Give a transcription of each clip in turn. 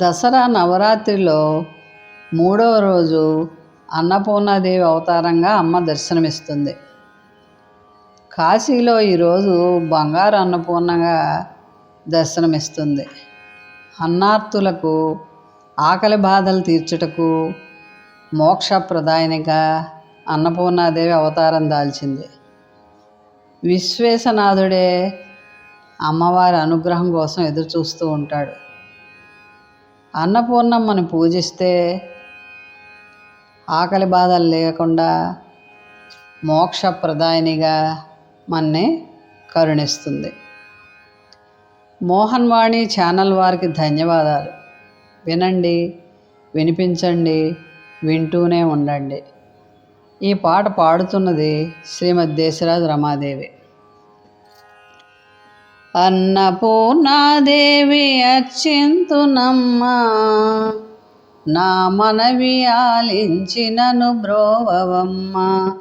దసరా నవరాత్రిలో మూడవ రోజు అన్నపూర్ణాదేవి అవతారంగా అమ్మ దర్శనమిస్తుంది. కాశీలో ఈరోజు బంగారు అన్నపూర్ణగా దర్శనమిస్తుంది. అన్నార్థులకు ఆకలి బాధలు తీర్చుటకు మోక్షప్రదాయనిగా అన్నపూర్ణాదేవి అవతారం దాల్చింది. విశ్వేశనాథుడే అమ్మవారి అనుగ్రహం కోసం ఎదురు చూస్తూ ఉంటాడు. అన్నపూర్ణమ్మని పూజిస్తే ఆకలి బాధలు లేకుండా మోక్షప్రదాయనిగా మన్ని కరుణిస్తుంది. మోహన్ వాణి ఛానల్ వారికి ధన్యవాదాలు. వినండి వినిపించండి వింటూనే ఉండండి. ఈ పాట పాడుతున్నది శ్రీమద్ దేశరాజు రమాదేవి. అన్నపూర్ణాదేవి అర్చింతునమ్మా నా మనవి ఆలించినను బ్రోవవమ్మ.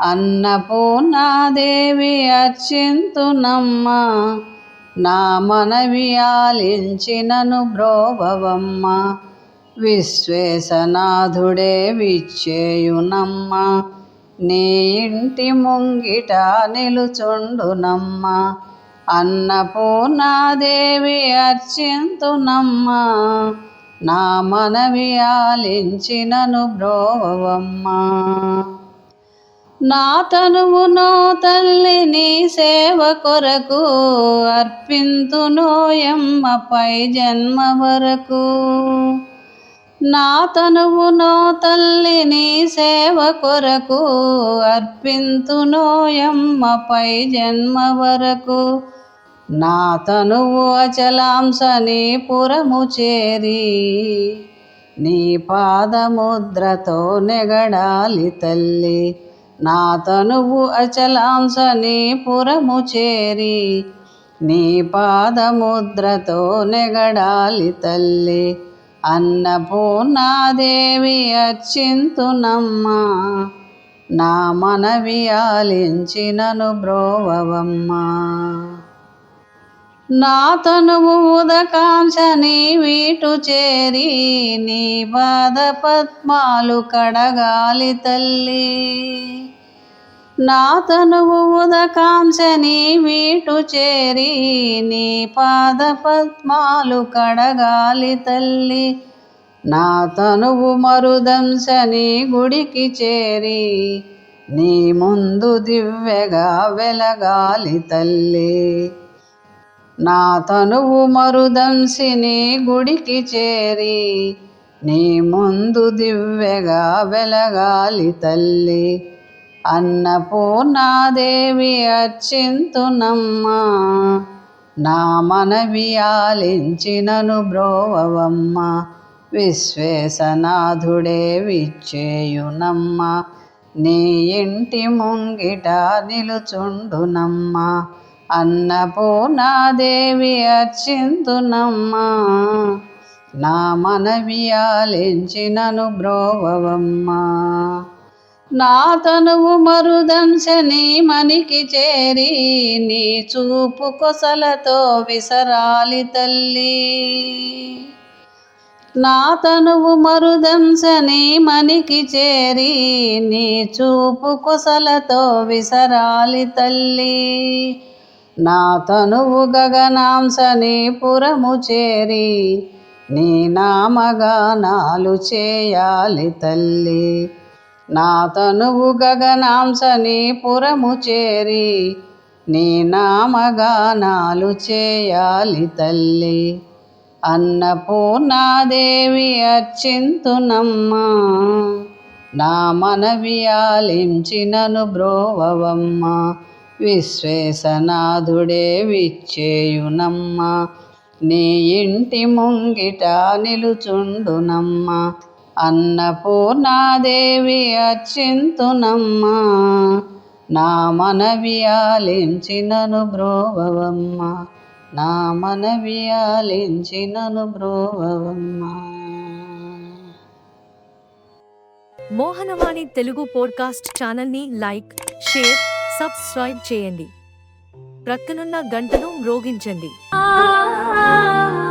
అన్నపూర్ణాదేవి అర్చింతునమ్మా నా మనవి ఆలించినను బ్రోవవమ్మ. విశ్వేశనాథుడే విచ్చేయునమ్మ. నీ ఇంటి ముంగిట నిలుచుండునమ్మా. అన్నపూర్ణాదేవి అర్చింతునమ్మ నా మనవి ఆలించినను బ్రోవమ్మ నా తనువు నో తల్లి నీ సేవ కొరకు అర్పింతునోయమ్మపై జన్మ వరకు. నా తనువు నో తల్లి నీ సేవ కొరకు అర్పింతునోయమ్మపై జన్మ వరకు. నా తనువు అచలాంశని పురము చేరి నీ పాదముద్రతో నెగడాలి తల్లి. నా తనువు అచలాంశని పురము చేరి నీ పాదముద్రతో నెగడాలి తల్లి. అన్నపూర్ణాదేవి అర్చింతునమ్మా నా మనవి ఆలించినను బ్రోవవమ్మా. నా తనువు ఉదకాంక్షని వీటు చేరి నీ పాద పద్మాలు కడగాలి తల్లి. నా తనువు ఉదకాంశని వీటు చేరి నీ పాద పద్మాలు కడగాలి తల్లి. నా తనువు మరుదంశని గుడికి చేరి నీ ముందు దివ్యగా వెలగాలి తల్లి. నా తనువు మరుదంశిని గుడికి చేరి నీ ముందు దివ్యగా వెలగాలి తల్లి. అన్నపూర్ణాదేవి అర్చింతునమ్మా నా మనవి ఆలించినను బ్రోవమ్మ విశ్వేశనాథుడే విచ్చేయునమ్మ నీ ఇంటి ముంగిట నిలుచుండునమ్మ అన్నపూర్ణాదేవి అర్చింతునమ్మా నా మనవి ఆలించినను బ్రోవమ్మ నా తనువు మరుదంశని మనికి చేరి నీ చూపు కొసలతో విసరాలి తల్లి. నా తనువు మరుదంశని మనికి చేరి నీ చూపు కొసలతో విసరాలి తల్లి. నా తనువు గగనాంశని పురము చేరి నీ నామగానాలు చేయాలి తల్లి. నా తనువు గగనాంశని పురము చేరి నీ నామగానాలు చేయాలి తల్లి. అన్నపూర్ణాదేవి అర్చింతునమ్మా నా మనవి ఆలించినను బ్రోవవమ్మ. విశ్వేశనాథుడే విచ్చేయునమ్మ నీ ఇంటి ముంగిట నిలుచుండునమ్మ. అన్నపూర్ణాదేవి అర్చింతునమ్మా నా మనవి ఆలించినను బ్రోవవమ్మ నా మనవి ఆలించినను బ్రోవవమ్మ. మోహనవాణి తెలుగు పోడ్కాస్ట్ ఛానల్ని లైక్ షేర్ సబ్స్క్రైబ్ చేయండి. ప్రక్కనున్న గంటను మ్రోగించండి. ఆ